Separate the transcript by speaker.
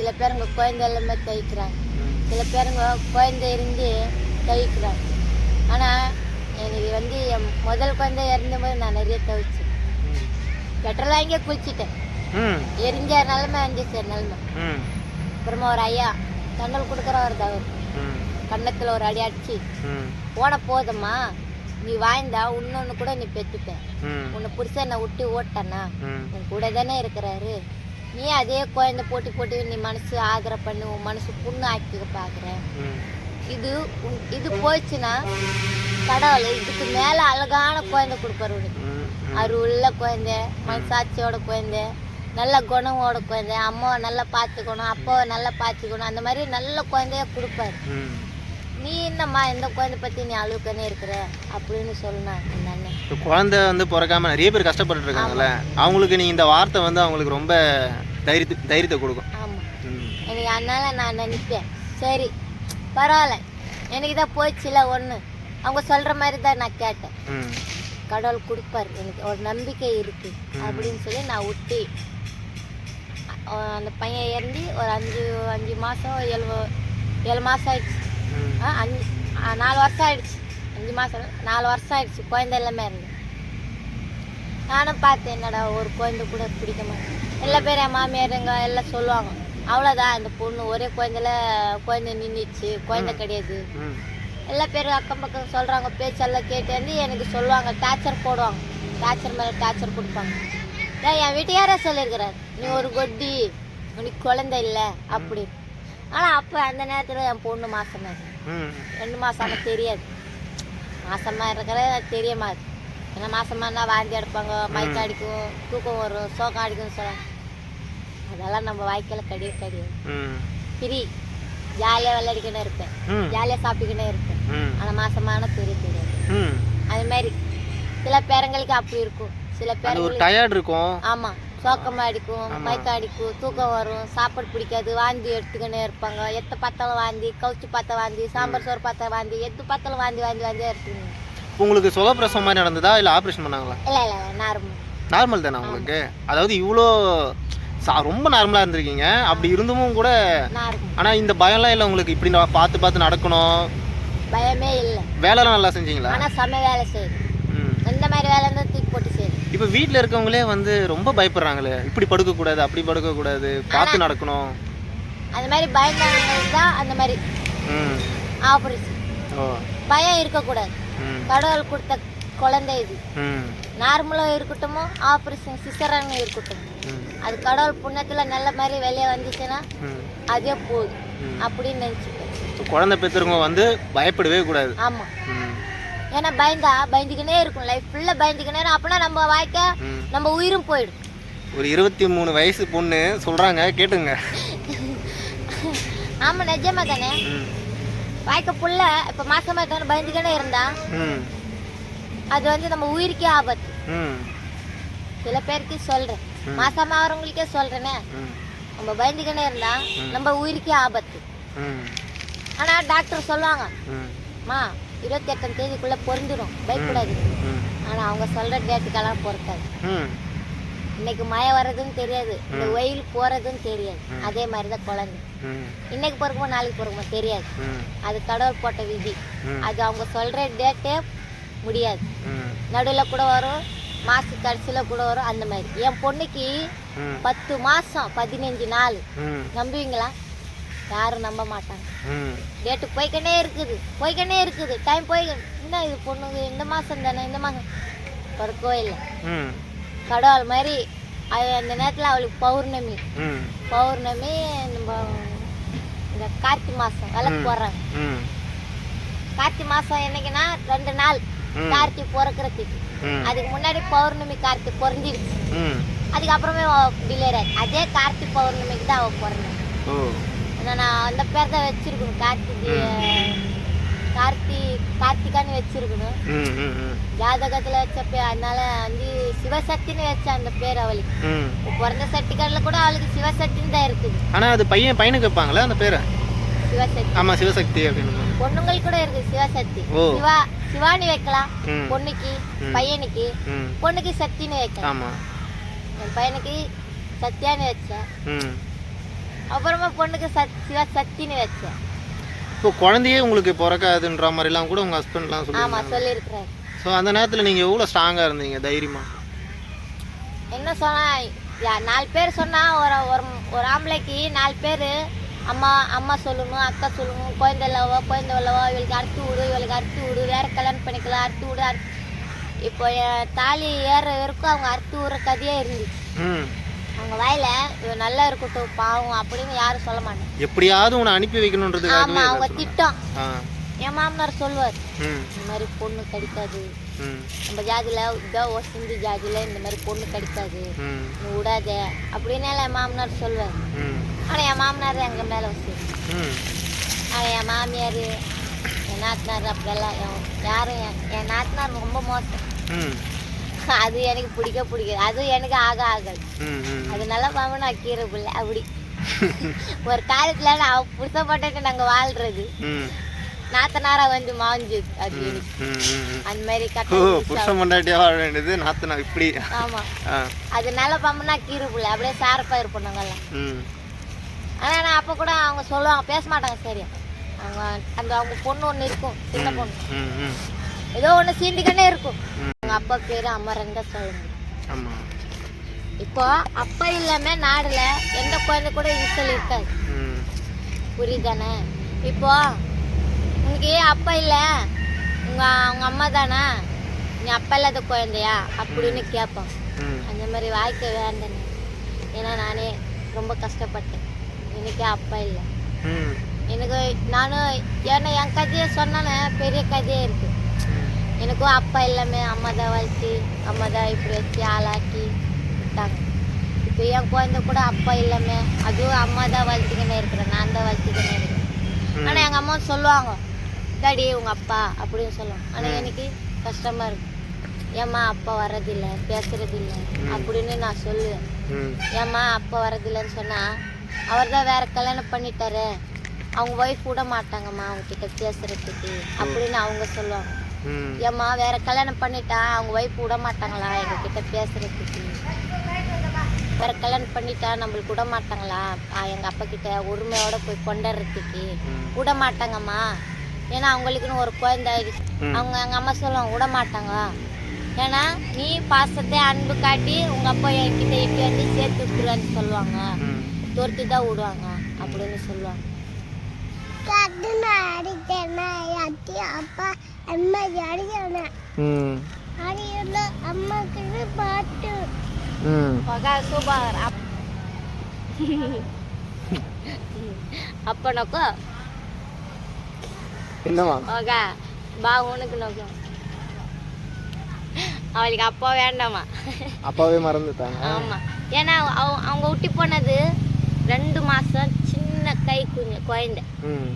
Speaker 1: சில பேருங்க குழந்தை எல்லாமே தவிக்கிறாங்க. சில பேருங்க குழந்தை இருந்து தவிக்கிறாங்க. ஆனால் எனக்கு வந்து என் முதல் குழந்தை இறந்தபோது நான் நிறைய தவிச்சேன். பெட்ரோல் வாங்கியே குளிச்சிட்டேன். எரிஞ்ச நிலமை இருந்துச்சு நிலமை. அப்புறமா ஒரு ஐயா தண்டல் கொடுக்குறவர் அவர்
Speaker 2: ம்.
Speaker 1: கன்னத்தில் ஒரு அடி அடிச்சு போன போதும்மா. நீ வாழ்ந்தா இன்னொன்று கூட நீ பெற்றுப்ப
Speaker 2: ம்.
Speaker 1: உன்னை புருஷனை விட்டு ஓட்டனா.
Speaker 2: ம்.
Speaker 1: உன் கூட தானே இருக்கிறாரு. நீ அதே குழந்தை போட்டி போட்டு நீ மனசு ஆதர பண்ணி உன் மனசு புண்ணு ஆக்கிக்க பார்க்குற இது இது போச்சுன்னா கடவுள் இதுக்கு மேலே அழகான குழந்தை கொடுப்பாரு உனக்கு. உள்ள குழந்தை மனசாட்சியோட குழந்தை நல்ல குணமோட குழந்தை அம்மாவை நல்லா பார்த்துக்கணும் அப்பாவை நல்லா பார்த்துக்கணும் அந்த மாதிரி நல்ல குழந்தைய கொடுப்பாரு. நீ என்னம்மா இந்த குழந்தை பற்றி நீ அழுக்கனே இருக்கிற அப்படின்னு சொன்னான் அந்த அண்ணன்.
Speaker 2: இப்போ குழந்தை வந்து பிறக்காம நிறைய பேர் கஷ்டப்பட்டு இருக்காங்கல்ல அவங்களுக்கு நீ இந்த வார்த்தை வந்து அவங்களுக்கு ரொம்ப தைரியத்தை தைரியத்தை கொடுக்கும்.
Speaker 1: ஆமாம் எனக்கு அதனால நான் நினைப்பேன் சரி பரவாயில்ல எனக்கு தான் போச்சுல ஒன்று அவங்க சொல்கிற மாதிரி தான் நான் கேட்டேன். கடவுள் கொடுப்பார் எனக்கு ஒரு நம்பிக்கை இருக்கு அப்படின்னு சொல்லி நான் விட்டு அந்த பையன் இறந்து ஒரு அஞ்சு அஞ்சு மாதம் ஏழு ஏழு மாதம் ஆயிடுச்சு. நாலு வருஷம் ஆயிடுச்சு. அஞ்சு மாதம் நாலு வருஷம் ஆயிடுச்சு. குழந்தை எல்லாமே இருந்து நானும் பார்த்தேன் என்னடா ஒரு குழந்தை கூட பிடிக்க மாட்டேன் எல்லா பேரும் என் மாமியாருங்க எல்லாம் சொல்லுவாங்க அவ்வளோதான் அந்த பொண்ணு ஒரே குழந்தைல குழந்தை நின்றுச்சு குழந்தை கிடையாது. எல்லா பேரும் அக்கம் பக்கம் சொல்கிறாங்க பேச்செல்லாம் கேட்டு வந்து எனக்கு சொல்லுவாங்க டார்ச்சர் போடுவாங்க. டார்ச்சர் மேலே டார்ச்சர் கொடுப்பாங்க. ஏன் என் வீட்டுக்காரே சொல்லியிருக்கிறார் நீ ஒரு கொட்டி உனக்கு குழந்தை இல்லை. அப்படி. ஆனால் அப்போ அந்த நேரத்தில் என் பொண்ணு மாசமா இருக்கு.
Speaker 2: ம்
Speaker 1: ரெண்டு மாதம் தெரியாது. மாசமா இருக்கிற தெரிய மாதிரி ஏன்னா மாசமா இருந்தால் வாந்தி எடுப்பாங்க மயக்க அடிக்கும் தூக்கம் வரும் சோகம் அடிக்கும்னு சொல்லுவாங்க. அதெல்லாம் நம்ம வாழ்க்கையில் கிடையவே கிடையாது. ஃப்ரீ. ஜாலியாக விளையாடிக்கினே இருப்பேன்.
Speaker 2: ம்.
Speaker 1: ஜாலியாக சாப்பிட்டுக்கினே இருப்பேன். ஆனால் மாசமான தெரிய தெரியாது. அது மாதிரி சில பேரங்களுக்கு அப்படி இருக்கும். சில பேரங்களுக்கு
Speaker 2: டயர்ட் இருக்கும்.
Speaker 1: ஆமாம் சோக்கமாக அடிக்கும். மயக்கம் அடிக்கும் தூக்கம் வரும் சாப்பாடு பிடிக்காது வாந்தி எடுத்துக்கினே இருப்பாங்க. எத்த பார்த்தாலும் வாந்தி கவுச்சி பார்த்தா வாந்தி சாம்பார் சோறு பார்த்தா வாந்தி எது பார்த்தாலும் வாந்தி வாந்தி வாந்தி எடுத்துக்கணும்
Speaker 2: இப்போ உங்களுக்கு சுகப்பிரசவம் மாதிரி நடந்ததா இல்லை ஆப்ரேஷன் பண்ணாங்களா?
Speaker 1: இல்லை இல்லை நார்மல்.
Speaker 2: நார்மல் தானே உங்களுக்கு? அதாவது இவ்வளோ ரொம்ப நார்மலாக இருந்திருக்கீங்க. அப்படி இருந்தும் கூட ஆனால் இந்த பயம்லாம் இல்லை உங்களுக்கு? இப்படி பார்த்து பார்த்து நடக்கணும்.
Speaker 1: பயமே இல்லை.
Speaker 2: வேலைலாம் நல்லா செஞ்சீங்களா?
Speaker 1: ஆனால் செம்ம வேலை செய்யுது.
Speaker 2: ம்.
Speaker 1: இந்த மாதிரி வேலை இருந்தால் தூக்கி போட்டு செய்யுது.
Speaker 2: இப்போ வீட்டில் இருக்கவங்களே வந்து ரொம்ப பயப்படுறாங்களே. இப்படி படுக்கக்கூடாது அப்படி படுக்கக்கூடாது பார்த்து நடக்கணும்.
Speaker 1: அந்த மாதிரி பயந்தாங்களுக்கு தான் அந்த மாதிரி
Speaker 2: ம்.
Speaker 1: ஆப்ரேஷன்.
Speaker 2: ஓ.
Speaker 1: பயம் இருக்கக்கூடாது. கடவுள் கொடுத்த குழந்தை இது. நார்மலாக இருக்கட்டுமோ ஆப்ரேஷன் சிசரான இருக்கட்டும். அது கடவுள் புண்ணியத்தில் நல்ல மாதிரி வெளியே வந்துச்சுன்னா அதே போதும். அப்படின்னு நினச்சிப்பேன்.
Speaker 2: குழந்தை பெற்றவங்க வந்து பயப்படவே கூடாது.
Speaker 1: ஆமாம் ஏன்னா பயந்தா பயந்துக்கினே இருக்கும் லைஃப் ஃபுல்லாக பயந்துக்கினே. அப்பனா நம்ம வாழ்க்கை நம்ம உயிரும் போயிடும்.
Speaker 2: ஒரு இருபத்தி மூணு வயசு பொண்ணு சொல்கிறாங்க கேட்டுங்க.
Speaker 1: ஆமாம் நிஜமா தானே? வாழ்க்கை ஃபுல்லாக இப்போ மாசமாக இருக்கான்னு பயந்துக்கினே இருந்தா அது வந்து நம்ம உயிருக்கே ஆபத்து. சில பேருக்கு சொல்கிறேன் மாசமாக ஆகிறவங்களுக்கே சொல்கிறேனே நம்ம பயந்துக்கினே இருந்தா நம்ம உயிருக்கே ஆபத்து. ஆனால் டாக்டர் சொல்லுவாங்க
Speaker 2: மா
Speaker 1: இருபத்தி எட்டாம் தேதிக்குள்ளே பொருந்துடும் பயப்படாது ஆனால் அவங்க சொல்கிற டேட்டுக்கெல்லாம் பொறுக்காது
Speaker 2: ம்.
Speaker 1: இன்னைக்கு மழை வர்றதுன்னு தெரியாது. இந்த வெயில் போகிறதுன்னு தெரியாது. அதே மாதிரி தான் குழந்தை இன்னைக்கு பிறக்குமோ நாளைக்கு பிறக்குமோ தெரியாது. அது கடவுள் போட்ட விதி. அது அவங்க சொல்கிற டேட்டே முடியாது. நடுவில் கூட வரும். மாச கடைசியில் கூட வரும். அந்த மாதிரி. என் பொண்ணுக்கு பத்து மாதம் பதினஞ்சு நாள். நம்புவீங்களா? யாரும் நம்ப மாட்டாங்க. டேட்டு போய்க்கனே இருக்குது. போய்க்கனே இருக்குது. டைம் போய் என்ன இது பொண்ணுங்க இந்த மாதம் தானே? இந்த மாதம் இல்லை.
Speaker 2: ம்.
Speaker 1: கடவுள் மாதிரி அது அந்த நேரத்தில் அவளுக்கு பௌர்ணமி. பௌர்ணமி நம்ம இந்த கார்த்தி மாதம் விளக்கு போடுறாங்க. கார்த்தி மாதம் என்னைக்குன்னா ரெண்டு நாள். கார்த்தி பிறக்கிறதுக்கு. அதுக்கு முன்னாடி பௌர்ணமி கார்த்தி பிறந்திருச்சு அதுக்கப்புறமே டிலேர் ஆச்சு அதே கார்த்தி பௌர்ணமிக்கு தான் அவள் பிறந்தேன் நான் அந்த பேர் தான் வச்சிருக்கணும். கார்த்திகை கார்த்தி கார்த்திகான்னு வச்சிருக்கணும். ஜாதகத்தில் வச்ச பேர் அதனால வந்து சிவசக்தின்னு வச்ச அந்த பேர் அவளுக்கு. பிறந்த சர்டிஃபிகேட்டில் கூட அவளுக்கு சிவசக்தின்னு தான் இருக்குது.
Speaker 2: ஆனால் அது பையன் பையனுக்கு வைப்பாங்களே? அந்த பேரை?
Speaker 1: சிவசக்தி.
Speaker 2: ஆமாம் சிவசக்தி அப்படின்னு.
Speaker 1: பொண்ணுங்களுக்கு கூட இருக்குது சிவசக்தி. சிவா சிவானி வைக்கலாம். பொண்ணுக்கு. பையனுக்கு. பொண்ணுக்கு சக்தின்னு வைக்கலாம்.
Speaker 2: ஆமாம்
Speaker 1: என் பையனுக்கு சத்யான்னு வச்சேன். அப்புறமா பொண்ணுக்கு சத் சிவா சத்தின்னு வச்சேன்
Speaker 2: இப்போ குழந்தையே உங்களுக்கு பிறக்காதுன்ற மாதிரிலாம் கூட உங்கள் ஹஸ்பண்ட்லாம்
Speaker 1: ஆமா
Speaker 2: சொல்லுவாங்க
Speaker 1: சொல்லியிருக்கிறாரு.
Speaker 2: ஸோ அந்த நேரத்தில் நீங்கள் எவ்வளோ ஸ்ட்ராங்காக இருந்தீங்க தைரியமா?
Speaker 1: என்ன சொன்னா யா- நாலு பேர் சொன்னா ஒரு ஒரு ஒரு ஆம்பளைக்கு நாலு பேர் அம்மா அம்மா சொல்லணும் அக்கா சொல்லணும் குழந்தை இல்லவோ குழந்தை இல்லவோ இவளுக்கு அறுத்து விடு இவளுக்கு அறுத்து விடு வேற கல்யாணம் பண்ணிக்கலாம் அறுத்து விடு அறுத்து இப்போ என் தாலி ஏற வரைக்கும் அவங்க அறுத்து விடுற கதையே இருந்துச்சு.
Speaker 2: ம்.
Speaker 1: அவங்க வாயில இவ நல்லா இருக்கட்டும் பாவம் அப்படின்னு யாரும் சொல்ல மாட்டாங்க.
Speaker 2: எப்படியாவது உன்னை அனுப்பி வைக்கணுன்றதுக்காகவே
Speaker 1: ஆமா அவங்க
Speaker 2: இதை
Speaker 1: திட்டம். என் மாமனார் சொல்லுவார்
Speaker 2: ம்.
Speaker 1: இந்த மாதிரி பொண்ணு கிடைக்காது.
Speaker 2: ம்.
Speaker 1: நம்ம ஜாதியில் இதான் ஒசிந்தி ஜாதியில் இந்த மாதிரி பொண்ணு கிடைக்காது.
Speaker 2: ம்.
Speaker 1: நீ விடாத அப்படின்னு எல்லாம் என் மாமனார் சொல்லுவார்.
Speaker 2: ம்.
Speaker 1: ஆனால் என் மாமனார் எங்கள் மேலே வச்சு
Speaker 2: ம்.
Speaker 1: ஆனால் என் மாமியார் என் நாத்தனார் அப்படியெல்லாம் என் யாரும் என் என் நாத்தனார் ரொம்ப மோசம்.
Speaker 2: ம்.
Speaker 1: அது எனக்கு பிடிக்க பிடிக்காது. அது எனக்கு ஆக
Speaker 2: ம்
Speaker 1: அது நல்லா பாவம் நான் கீரை பிள்ளை அப்படி. ஒரு காலத்துல நான் புருஷப்பட்டு நாங்கள் வாழ்றது. நாத்தனாரா வந்து மாஞ்சு அது அந்த மாதிரி
Speaker 2: புருஷன் பொண்டாட்டியாக வாழ வேண்டியது நாத்தனா இப்படி.
Speaker 1: ஆமா.
Speaker 2: ஆ.
Speaker 1: அது நல்ல பாம்புனா கீரை பிள்ளை அப்படியே சாரப்பயிர் பண்ணாங்கல்லாம்
Speaker 2: ம்.
Speaker 1: ஆனா நான் அப்போ கூட அவங்க சொல்லுவாங்க பேச மாட்டாங்க சரியா. அவங்க அந்த அவங்க பொண்ணு ஒன்று இருக்கும் சின்ன பொண்ணு. ஏதோ ஒன்று சீண்டிக்கனே இருக்கும். அவங்க அப்பா பேர் அமரன் தான் சொல்லுங்க
Speaker 2: ஆமாம்
Speaker 1: இப்போ அப்பா இல்லாம நாடுல எந்த குழந்தை கூட இன்சல் இருக்காது. புரியுதானே? இப்போ உனக்கு அப்பா இல்லை உங்க அவங்க அம்மா தானே? நீ அப்பா இல்லாத குழந்தையா? அப்படின்னு கேட்பான் அந்த மாதிரி வாழ்க்கை வேண்டானே ஏன்னா நானே ரொம்ப கஷ்டப்பட்டேன். எனக்கே அப்பா இல்லை. எனக்கு நானும் ஏன்னா என் கதையை சொன்னானே பெரிய கதையே இருக்கு. எனக்கும் அப்பா எல்லாமே அம்மா தான் வளர்த்து அம்மா தான் இப்படி வச்சு ஆளாக்கி விட்டாங்க. இப்போ என் குழந்தை கூட அப்பா இல்லாம அதுவும் அம்மா தான் வளர்த்துக்கினே இருக்கிறேன். நான் தான் வளர்த்துக்கினே இருக்கிறேன். ஆனால் எங்கள் அம்மா சொல்லுவாங்க டாடி உங்கள் அப்பா அப்படின்னு சொல்லுவாங்க. ஆனால் எனக்கு கஷ்டமா இருக்கு. ஏம்மா அப்பா வர்றதில்ல பேசுறதில்ல அப்படின்னு நான் சொல்லுவேன். ஏம்மா அப்பா வர்றதில்லைன்னு சொன்னா அவர் தான் வேற கல்யாணம் பண்ணிட்டாரு. அவங்க ஒய்ஃப் விட மாட்டாங்கம்மா அவங்க கிட்ட பேசுறதுக்கு அப்படின்னு அவங்க சொல்லுவாங்க. ஏம்மா வேற கல்யாணம் பண்ணிட்டா அவங்க ஒய்ஃப் விட மாட்டாங்களா எங்க கிட்ட பேசுறதுக்கு. வேற கல்யாணம் பண்ணிட்டா நம்மளுக்கு விட மாட்டாங்களா எங்க அப்பா கிட்ட உரிமையோட போய் கொண்டாடுறதுக்கு. விட மாட்டாங்கம்மா ஏன்னா அவங்களுக்குன்னு ஒரு குழந்தை. அவங்க எங்க அம்மா சொல்லுவாங்க விட மாட்டாங்க ஏன்னா நீ பாசத்தை அன்பு காட்டி உங்க அப்பா என்கிட்ட இட்டு வந்து சேர்த்து விட்டுருவான்னு சொல்லுவாங்க. துரத்தி தான் விடுவாங்க அப்படின்னு சொல்லுவாங்க. அப்பா அம்மா அடிக்கணும்
Speaker 2: ம்.
Speaker 1: அடிக்கணும் அம்மாக்கு பாட்டு.
Speaker 2: ம்.
Speaker 1: மகா சூப்பர். அப்ப நோக்கோ
Speaker 2: என்னம்மா?
Speaker 1: மகா பா உனக்கு நோக்கோ அவளுக்கு அப்பா வேண்டாமா?
Speaker 2: அப்பாவே மறந்துட்டாங்க
Speaker 1: ஆமா. ஏன்னா அவ- அவங்க விட்டு போனது ரெண்டு மாசம் சின்ன கை குஞ்சு குழந்தை.
Speaker 2: ம்.